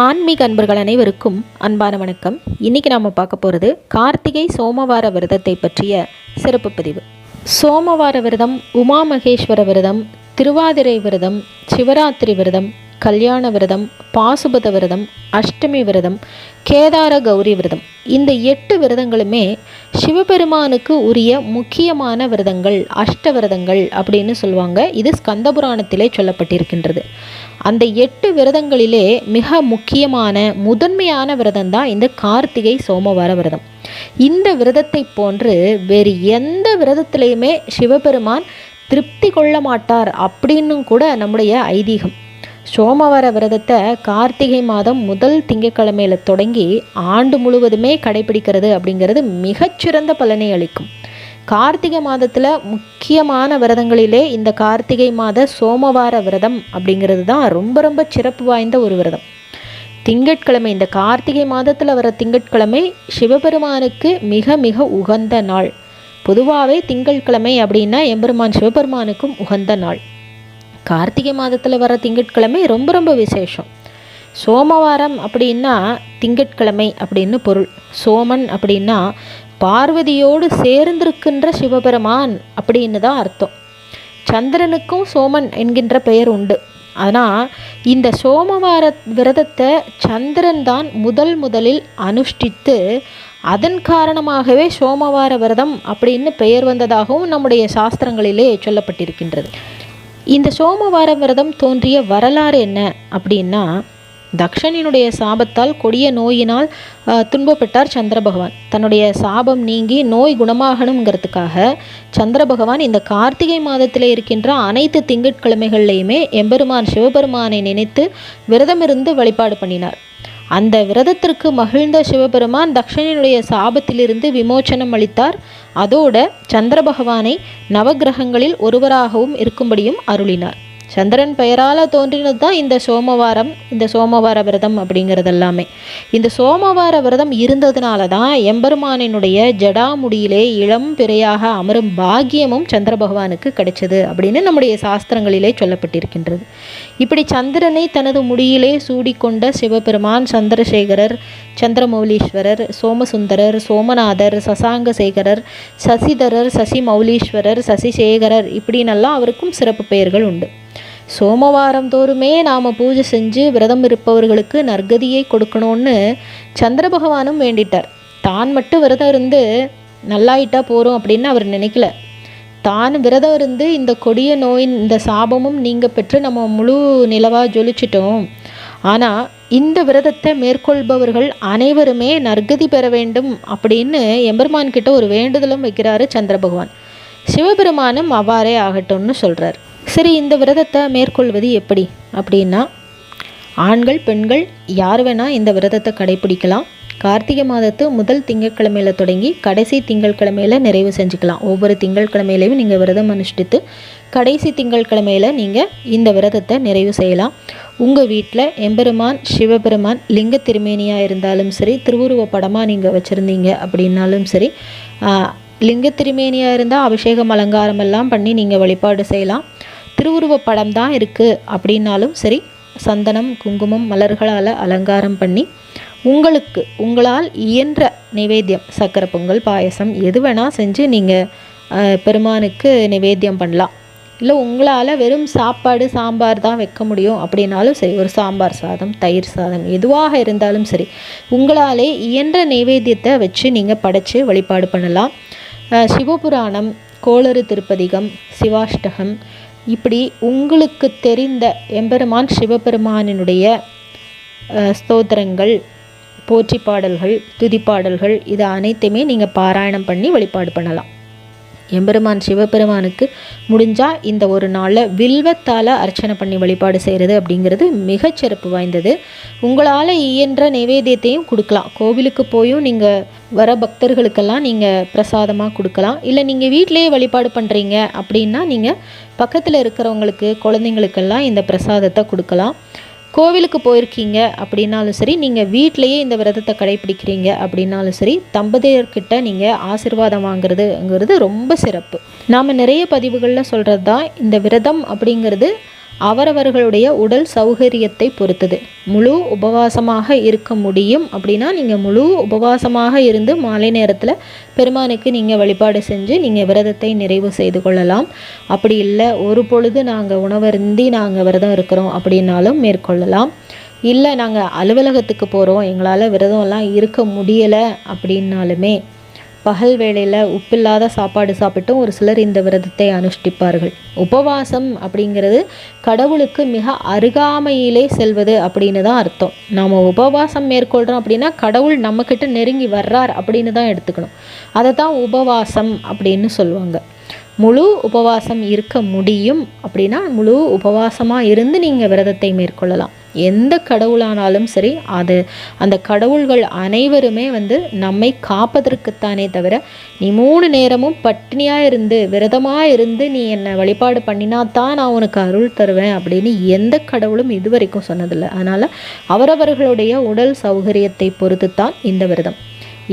ஆன்மீக அன்பர்கள் அனைவருக்கும் அன்பான வணக்கம். இன்னைக்கு நாம் பார்க்க போகிறது கார்த்திகை சோமவார விரதத்தை பற்றிய சிறப்பு பதிவு. சோமவார விரதம் உமா மகேஸ்வர விரதம் திருவாதிரை விரதம் சிவராத்திரி விரதம் கல்யாண விரதம் பாசுபத விரதம் அஷ்டமி விரதம் கேதார கௌரி விரதம். இந்த எட்டு விரதங்களுமே சிவபெருமானுக்கு உரிய முக்கியமான விரதங்கள் அஷ்ட விரதங்கள் அப்படின்னு சொல்லுவாங்க. இது ஸ்கந்தபுராணத்திலே சொல்லப்பட்டிருக்கின்றது. அந்த எட்டு விரதங்களிலே மிக முக்கியமான முதன்மையான விரதம் தான் இந்த கார்த்திகை சோமவார விரதம். இந்த விரதத்தை போன்று வேறு எந்த விரதத்திலையுமே சிவபெருமான் திருப்தி கொள்ள மாட்டார் அப்படின்னும் கூட நம்முடைய ஐதீகம். சோமவார விரதத்தை கார்த்திகை மாதம் முதல் திங்கட்கிழமையில தொடங்கி ஆண்டு முழுவதுமே கடைபிடிக்கிறது அப்படிங்கிறது மிகச்சிறந்த பலனை அளிக்கும். கார்த்திகை மாதத்தில் முக்கியமான விரதங்களிலே இந்த கார்த்திகை மாத சோமவார விரதம் அப்படிங்கிறது தான் ரொம்ப ரொம்ப சிறப்பு வாய்ந்த ஒரு விரதம். திங்கட்கிழமை இந்த கார்த்திகை மாதத்தில் வர திங்கட்கிழமை சிவபெருமானுக்கு மிக மிக உகந்த நாள். பொதுவாகவே திங்கட்கிழமை அப்படின்னா எம்பெருமான் சிவபெருமானுக்கும் உகந்த நாள். கார்த்திகை மாதத்தில் வர திங்கட்கிழமை ரொம்ப ரொம்ப விசேஷம். சோமவாரம் அப்படின்னா திங்கட்கிழமை அப்படின்னு பொருள். சோமன் அப்படின்னா பார்வதியோடு சேர்ந்திருக்கின்ற சிவபெருமான் அப்படின்னு தான் அர்த்தம். சந்திரனுக்கும் சோமன் என்கின்ற பெயர் உண்டு. ஆனால் இந்த சோமவார விரதத்தை சந்திரன் தான் முதல் முதலில் அனுஷ்டித்து அதன் காரணமாகவே சோமவார விரதம் அப்படின்னு பெயர் வந்ததாகவும் நம்முடைய சாஸ்திரங்களிலே சொல்லப்பட்டிருக்கின்றது. இந்த சோமவார விரதம் தோன்றிய வரலாறு என்ன அப்படின்னா தக்ஷனினுடைய சாபத்தால் கொடிய நோயினால் துன்பப்பட்டார் சந்திர பகவான் தன்னுடைய சாபம் நீங்கி நோய் குணமாகணுங்கிறதுக்காக சந்திர பகவான் இந்த கார்த்திகை மாதத்தில் இருக்கின்ற அனைத்து திங்கட்கிழமைகள்லையுமே எம்பெருமான் சிவபெருமானை நினைத்து விரதமிருந்து வழிபாடு பண்ணினார். அந்த விரதத்திற்கு மகிழ்ந்த சிவபெருமான் தக்ஷனினுடைய சாபத்திலிருந்து விமோச்சனம் அளித்தார். அதோட சந்திர பகவானை நவக்கிரகங்களில் ஒருவராகவும் இருக்கும்படியும் அருளினார். சந்திரன் பெயரால் தோன்றினது தான் இந்த சோமவாரம் இந்த சோமவார விரதம் அப்படிங்கிறது எல்லாமே இந்த சோமவார விரதம் இருந்ததுனால தான் எம்பெருமானினுடைய ஜடாமுடியிலே இளம் பிறையாக அமரும் பாக்கியமும் சந்திர பகவானுக்கு கிடைச்சது அப்படின்னு நம்முடைய சாஸ்திரங்களிலே சொல்லப்பட்டிருக்கின்றது. இப்படி சந்திரனை தனது முடியிலே சூடிக்கொண்ட சிவபெருமான் சந்திரசேகரர் சந்திரமௌலீஸ்வரர் சோமசுந்தரர் சோமநாதர் சசாங்கசேகரர் சசிதரர் சசி மௌலீஸ்வரர் சசிசேகரர் இப்படின்னெல்லாம் அவருக்கும் சிறப்பு பெயர்கள் உண்டு. சோமவாரம் தோறுமே நாம் பூஜை செஞ்சு விரதம் இருப்பவர்களுக்கு நற்கதியை கொடுக்கணும்னு சந்திர பகவானும் வேண்டிட்டார். தான் மட்டும் விரதம் இருந்து நல்லாயிட்டா போகிறோம் அப்படின்னு அவர் நினைக்கல. தான் விரதம் இருந்து இந்த கொடிய நோயின் இந்த சாபமும் நீங்க பெற்று நம்ம முழு நிலவாக ஜொலிச்சிட்டோம். ஆனால் இந்த விரதத்தை மேற்கொள்பவர்கள் அனைவருமே நற்கதி பெற வேண்டும் அப்படின்னு எம்பெருமான் கிட்ட ஒரு வேண்டுதலும் வைக்கிறாரு சந்திர பகவான். சிவபெருமானும் அவ்வாறே ஆகட்டும்னு சொல்கிறார் சரி இந்த விரதத்தை மேற்கொள்வது எப்படி? அப்படின்னா ஆண்கள் பெண்கள் யார் வேணால் இந்த விரதத்தை கடைபிடிக்கலாம் கார்த்திகை மாதத்து முதல் திங்கட்கிழமையில தொடங்கி கடைசி திங்கட்கிழமையில நிறைவு செஞ்சுக்கலாம். ஒவ்வொரு திங்கட்கிழமையிலையும் நீங்கள் விரதம் அனுஷ்டித்து கடைசி திங்கட்கிழமையில நீங்கள் இந்த விரதத்தை நிறைவு செய்யலாம். உங்கள் வீட்டில் எம்பெருமான் சிவபெருமான் லிங்க திருமேனியாக இருந்தாலும் சரி திருவுருவ படமாக நீங்கள் வச்சுருந்தீங்க அப்படின்னாலும் சரி லிங்க திருமேனியாக இருந்தால் அபிஷேகம் அலங்காரம் எல்லாம் பண்ணி நீங்கள் வழிபாடு செய்யலாம். திருவுருவப் படம் தான் இருக்குது அப்படின்னாலும் சரி சந்தனம் குங்குமம் மலர்களால் அலங்காரம் பண்ணி உங்களுக்கு உங்களால் இயன்ற நிவேத்தியம் சக்கரை பொங்கல் பாயசம் எது வேணால் செஞ்சு நீங்கள் பெருமானுக்கு நிவேத்தியம் பண்ணலாம். இல்லை உங்களால் வெறும் சாப்பாடு சாம்பார் தான் வைக்க முடியும் அப்படின்னாலும் சரி ஒரு சாம்பார் சாதம் தயிர் சாதம் எதுவாக இருந்தாலும் சரி உங்களாலே இயன்ற நைவேத்தியத்தை வச்சு நீங்கள் படைச்சு வழிபாடு பண்ணலாம். சிவபுராணம் கோளறு திருப்பதிகம் சிவாஷ்டகம் இப்படி உங்களுக்கு தெரிந்த எம்பெருமான் சிவபெருமானினுடைய ஸ்தோத்திரங்கள் போற்றி பாடல்கள் துதிப்பாடல்கள் இது அனைத்தையுமே நீங்கள் பாராயணம் பண்ணி வழிபாடு பண்ணலாம். எம்பெருமான் சிவபெருமானுக்கு முடிஞ்சால் இந்த ஒரு நாளில் வில்வத்தால் அர்ச்சனை பண்ணி வழிபாடு செய்கிறது அப்படிங்கிறது மிகச்சிறப்பு வாய்ந்தது. உங்களால் இயன்ற நைவேத்தியத்தையும் கொடுக்கலாம். கோவிலுக்கு போயும் நீங்கள் வர பக்தர்களுக்கெல்லாம் நீங்கள் பிரசாதமாக கொடுக்கலாம். இல்லை நீங்கள் வீட்டிலேயே வழிபாடு பண்ணுறீங்க அப்படின்னா நீங்கள் பக்கத்தில் இருக்கிறவங்களுக்கு குழந்தைங்களுக்கெல்லாம் இந்த பிரசாதத்தை கொடுக்கலாம். கோவிலுக்கு போயிருக்கீங்க அப்படின்னாலும் சரி நீங்கள் வீட்டிலையே இந்த விரதத்தை கடைபிடிக்கிறீங்க அப்படின்னாலும் சரி தம்பதியர்கிட்ட நீங்கள் ஆசீர்வாதம் வாங்குறதுங்கிறது ரொம்ப சிறப்பு. நாம் நிறைய பதிவுகளில் சொல்கிறது தான் இந்த விரதம் அப்படிங்கிறது அவரவர்களுடைய உடல் சௌகரியத்தை பொறுத்தது. முழு உபவாசமாக இருக்க முடியும் அப்படின்னா நீங்கள் முழு உபவாசமாக இருந்து மாலை நேரத்தில் பெருமானுக்கு நீங்கள் வழிபாடு செஞ்சு நீங்கள் விரதத்தை நிறைவு செய்து கொள்ளலாம். அப்படி இல்லை ஒரு பொழுது நாங்கள் உணவருந்தி நாங்கள் விரதம் இருக்கிறோம் அப்படின்னாலும் மேற்கொள்ளலாம். இல்லை நாங்கள் அலுவலகத்துக்கு போகிறோம் எங்களால் விரதம்லாம் இருக்க முடியலை அப்படின்னாலுமே பகல் வேளையில் உப்பில்லாத சாப்பாடு சாப்பிட்டும் ஒரு சிலர் இந்த விரதத்தை அனுஷ்டிப்பார்கள். உபவாசம் அப்படிங்கிறது கடவுளுக்கு மிக அருகாமையிலே செல்வது அப்படின்னு தான் அர்த்தம். நாம் உபவாசம் மேற்கொள்கிறோம் அப்படின்னா கடவுள் நம்மக்கிட்ட நெருங்கி வர்றார் அப்படின்னு தான் எடுத்துக்கணும். அதை தான் உபவாசம் அப்படின்னு சொல்லுவாங்க. முழு உபவாசம் இருக்க முடியும் அப்படின்னா முழு உபவாசமாக இருந்து நீங்கள் விரதத்தை மேற்கொள்ளலாம். எந்த கடவுளானாலும் சரி அது அந்த கடவுள்கள் அனைவருமே வந்து நம்மை காப்பதற்குத்தானே தவிர நீ மூணு நேரமும் பட்டினியாக இருந்து விரதமாக இருந்து நீ என்னை வழிபாடு பண்ணினா தான் நான் உனக்கு அருள் தருவேன் அப்படின்னு எந்த கடவுளும் இதுவரைக்கும் சொன்னதில்லை. அதனால் அவரவர்களுடைய உடல் சௌகரியத்தை பொறுத்து தான் இந்த விரதம்.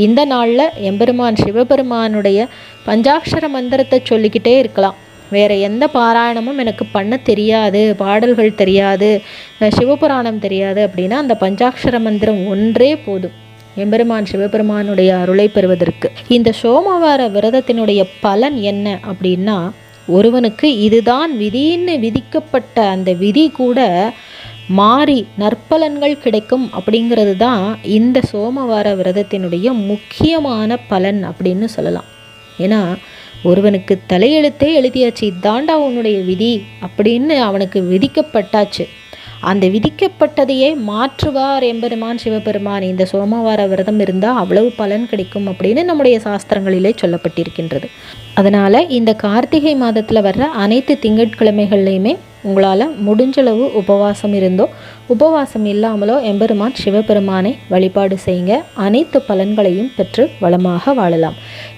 இந்த நாளில் எம்பெருமான் சிவபெருமானுடைய பஞ்சாட்சர மந்திரத்தை சொல்லிக்கிட்டே இருக்கலாம். வேறு எந்த பாராயணமும் எனக்கு பண்ண தெரியாது பாடல்கள் தெரியாது சிவபுராணம் தெரியாது அப்படின்னா அந்த பஞ்சாட்சர மந்திரம் ஒன்றே போதும். எம்பெருமான் சிவபெருமானுடைய அருளை பெறுவதற்கு. இந்த சோமவார விரதத்தினுடைய பலன் என்ன அப்படின்னா ஒருவனுக்கு இதுதான் விதின்னு விதிக்கப்பட்ட அந்த விதி கூட மாறி நற்பலன்கள் கிடைக்கும் அப்படிங்கிறது தான் இந்த சோமவார விரதத்தினுடைய முக்கியமான பலன் அப்படின்னு சொல்லலாம். ஏன்னா ஒருவனுக்கு தலையெழுத்தே எழுதியாச்சு இதாண்டா உன்னுடைய விதி அப்படின்னு அவனுக்கு விதிக்கப்பட்டாச்சு. அந்த விதிக்கப்பட்டதையே மாற்றுவார் எம்பெருமான் சிவபெருமான். இந்த சோமவார விரதம் இருந்தால் அவ்வளவு பலன் கிடைக்கும் அப்படின்னு நம்முடைய சாஸ்திரங்களிலே சொல்லப்பட்டிருக்கின்றது. அதனால் இந்த கார்த்திகை மாதத்தில் வர்ற அனைத்து திங்கட்கிழமைகள்லையுமே உங்களால் முடிஞ்சளவு உபவாசம் இருந்தோ உபவாசம் இல்லாமலோ எம்பெருமான் சிவபெருமானை வழிபாடு செய்யுங்க அனைத்து பலன்களையும் பெற்று வளமாக வாழலாம்.